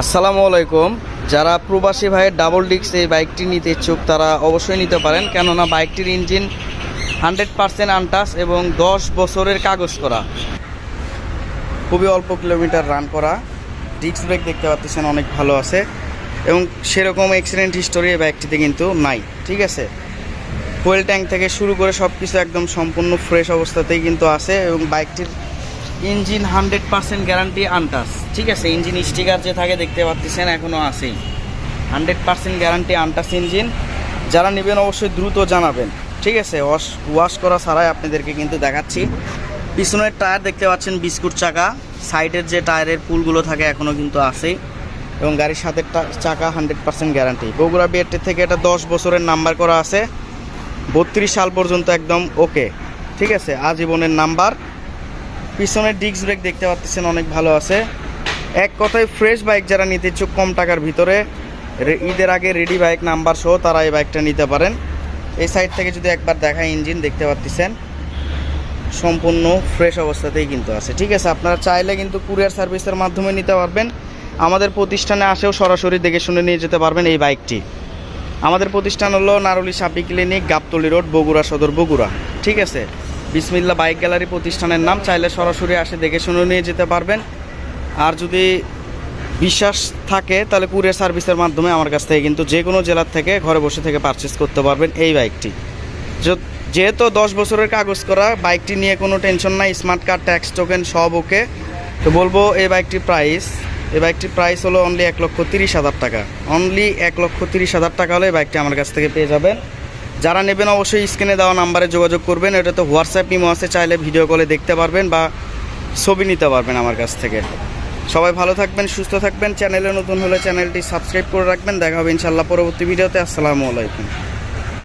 আসসালামু আলাইকুম। যারা প্রবাসী ভাইয়ের ডাবল ডিক্স এই বাইকটি নিতে ইচ্ছুক, তারা অবশ্যই নিতে পারেন। কেননা বাইকটির ইঞ্জিন হান্ড্রেড পারসেন্ট আনটাস এবং দশ বছরের কাগজ করা। খুবই অল্প কিলোমিটার রান করা। ডিক্স ব্রেক দেখতে পাচ্ছেন, অনেক ভালো আছে। এবং সেরকম অ্যাক্সিডেন্ট হিস্টোরি এই বাইকটিতে কিন্তু নাই, ঠিক আছে? ফুয়েল ট্যাঙ্ক থেকে শুরু করে সব কিছু একদম সম্পূর্ণ ফ্রেশ অবস্থাতেই কিন্তু আছে এবং বাইকটির engine hundred percent guarantee untouched. ঠিক আছে, ইঞ্জিন স্টিকার যে থাকে দেখতে পাচ্ছেন এখনও আছেই hundred percent guarantee untouched engine. যারা নেবেন অবশ্যই দ্রুত জানাবেন। ঠিক আছে, ওয়াশ ওয়াশ করা ছাড়াই আপনাদেরকে কিন্তু দেখাচ্ছি। পিছনের টায়ার দেখতে পাচ্ছেন, বিস্কুট চাকা। সাইডের যে টায়ারের পুলগুলো থাকে এখনও কিন্তু আছেই এবং গাড়ির সাথে চাকা হান্ড্রেড পার্সেন্ট গ্যারান্টি। বগুড়া বিএডটি থেকে এটা দশ বছরের নাম্বার করা আছে। বত্রিশ সাল পর্যন্ত একদম ওকে। ঠিক আছে, আজীবনের নাম্বার। পিছনের ডিস্ক ব্রেক দেখতে পাচ্ছেন অনেক ভালো আছে। এক কথায় ফ্রেশ বাইক যারা নিতে ইচ্ছুক কম টাকার ভিতরে ঈদের আগে রেডি বাইক নাম্বার সহ তারা এই বাইকটা নিতে পারেন। এই সাইড থেকে যদি একবার দেখা ইঞ্জিন দেখতে পাচ্ছেন সম্পূর্ণ ফ্রেশ অবস্থাতেই কিন্তু আছে। ঠিক আছে, আপনারা চাইলে কিন্তু কুরিয়ার সার্ভিসের মাধ্যমে নিতে পারবেন। আমাদের প্রতিষ্ঠানে আসেও সরাসরি দেখে শুনে নিয়ে যেতে পারবেন এই বাইকটি আমাদের প্রতিষ্ঠান হলো নারুলি সাপি ক্লিনিক গাবতলি রোড বগুড়া সদর, বগুড়া। ঠিক আছে বিসমিল্লা বাইক গ্যালারি প্রতিষ্ঠানের নাম, চাইলে সরাসরি আসে দেখে শুনে নিয়ে যেতে পারবেন। আর যদি বিশ্বাস থাকে, তাহলে কুরিয়ার সার্ভিসের মাধ্যমে আমার কাছ থেকে কিন্তু যে কোনো জেলার থেকে ঘরে বসে থেকে পারচেস করতে পারবেন এই বাইকটি। যেহেতু দশ বছরের কাগজ করা, বাইকটি নিয়ে কোনো টেনশন নাই স্মার্ট কার্ড ট্যাক্স টোকেন সব ওকে। তো বলব, এই বাইকটির প্রাইস এই বাইকটির প্রাইস হলো অনলি এক লক্ষ তিরিশ হাজার টাকা। অনলি এক লক্ষ তিরিশ হাজার টাকা হলে এই বাইকটি আমার কাছ থেকে পেয়ে যাবেন। যারা নেবেন অবশ্যই স্ক্রিনে দেওয়া নাম্বারে যোগাযোগ করবেন। এটা তো হোয়াটসঅ্যাপ ইমো আছে, চাইলে ভিডিও কলে দেখতে পারবেন বা ছবি নিতে পারবেন আমার কাছ থেকে। সবাই ভালো থাকবেন, সুস্থ থাকবেন। চ্যানেলে নতুন হলে চ্যানেলটি সাবস্ক্রাইব করে রাখবেন। দেখা হবে ইনশাল্লাহ পরবর্তী ভিডিওতে আসসালামু আলাইকুম।